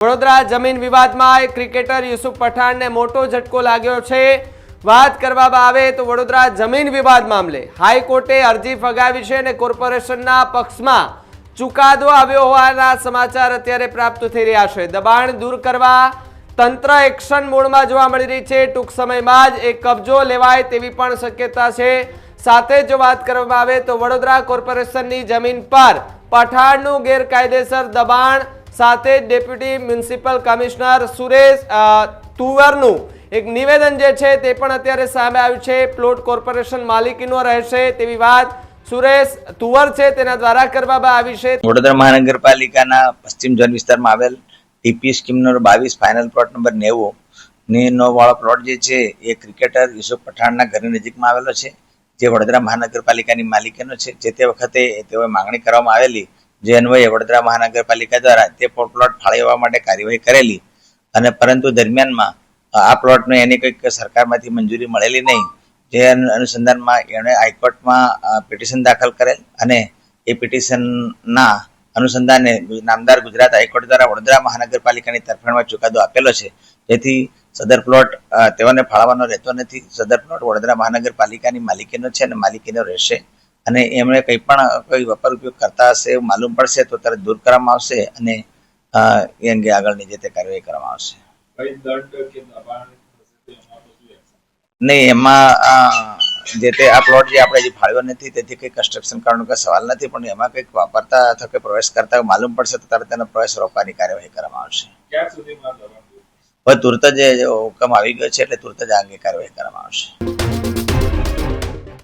વડોદરા જમીન વિવાદમાં ક્રિકેટર યુસુફ પઠાણને મોટો ઝટકો લાગ્યો છે. વાત કરવામાં આવે તો વડોદરા જમીન વિવાદ મામલે હાઈકોર્ટે અરજી ફગાવી છે અને કોર્પોરેશનના પક્ષમાં ચુકાદો આવ્યો હોવાના સમાચાર અત્યારે પ્રાપ્ત થઈ રહ્યા છે. દબાણ દૂર કરવા તંત્ર એક્શન મોડમાં જોવા મળી રહી છે. ટૂંક સમયમાં જ એક કબજો લેવાય તેવી પણ શક્યતા છે. સાથે જો વાત કરવામાં આવે તો વડોદરા કોર્પોરેશનની જમીન પર પઠાણનું ગેરકાયદેસર દબાણ સાથે ડેપ્યુટી મ્યુનિસિપલ કમિશનર સુરેશ તુવરનું એક નિવેદન જે છે તે પણ અત્યારે સામે આવ્યું છે. પ્લોટ કોર્પોરેશન માલિકીનો રહેશે તેવી વાત સુરેશ તુવર છે. તેના દ્વારા કરવામાં આવી છે. વડોદરા મહાનગરપાલિકાના પશ્ચિમ ઝોન વિસ્તારમાં આવેલ ટીપી સ્કીમ નંબર બાવીસ ફાઇનલ પ્લોટ નંબર નેવું ને નો વાળો પ્લોટ જે છે એ ક્રિકેટર યુસુફ પઠાણના ઘરની નજીકમાં આવેલો છે. જે વડોદરા મહાનગરપાલિકાની માલિકીનો છે. જે તે વખતે તેઓએ માંગણી કરવામાં આવેલી જે અન્વયે વડોદરા મહાનગરપાલિકા દ્વારા તે પ્લોટ ફાળવવા માટે કાર્યવાહી કરેલી અને પરંતુ દરમિયાનમાં આ પ્લોટને એની કંઈક સરકારમાંથી મંજૂરી મળેલી નહીં. જે અનુસંધાનમાં એણે હાઈકોર્ટમાં પિટિશન દાખલ કરેલ અને એ પિટિશનના અનુસંધાને નામદાર ગુજરાત હાઈકોર્ટ દ્વારા વડોદરા મહાનગરપાલિકાની તરફેણમાં ચુકાદો આપેલો છે. જેથી સદર પ્લોટ તેઓને ફાળવવાનો રહેતો નથી. સદર પ્લોટ વડોદરા મહાનગરપાલિકાની માલિકીનો છે અને માલિકીનો રહેશે. અને એમણે કંઈ પણ કોઈ વપર ઉપયોગ કરતા હશે માલુમ પડશે તો તરત દૂર કરવામાં આવશે અને એ અંગે આગળની જે તે કાર્યવાહી કરવામાં આવશે? નહીં એમાં જે તે આ પ્લોટ જે આપણે જે ફાળવ્યો નથી તેથી કંઈ કન્સ્ટ્રક્શન કરવાનો કોઈ સવાલ નથી પણ એમાં કંઈક વાપરતા અથવા કે પ્રવેશ કરતા માલુમ પડશે તો તરત તેનો પ્રવેશ રોકવાની કાર્યવાહી કરવામાં આવશે? હવે તુરત જ હુકમ આવી ગયો છે એટલે તુરત જ આ અંગે કાર્યવાહી કરવામાં આવશે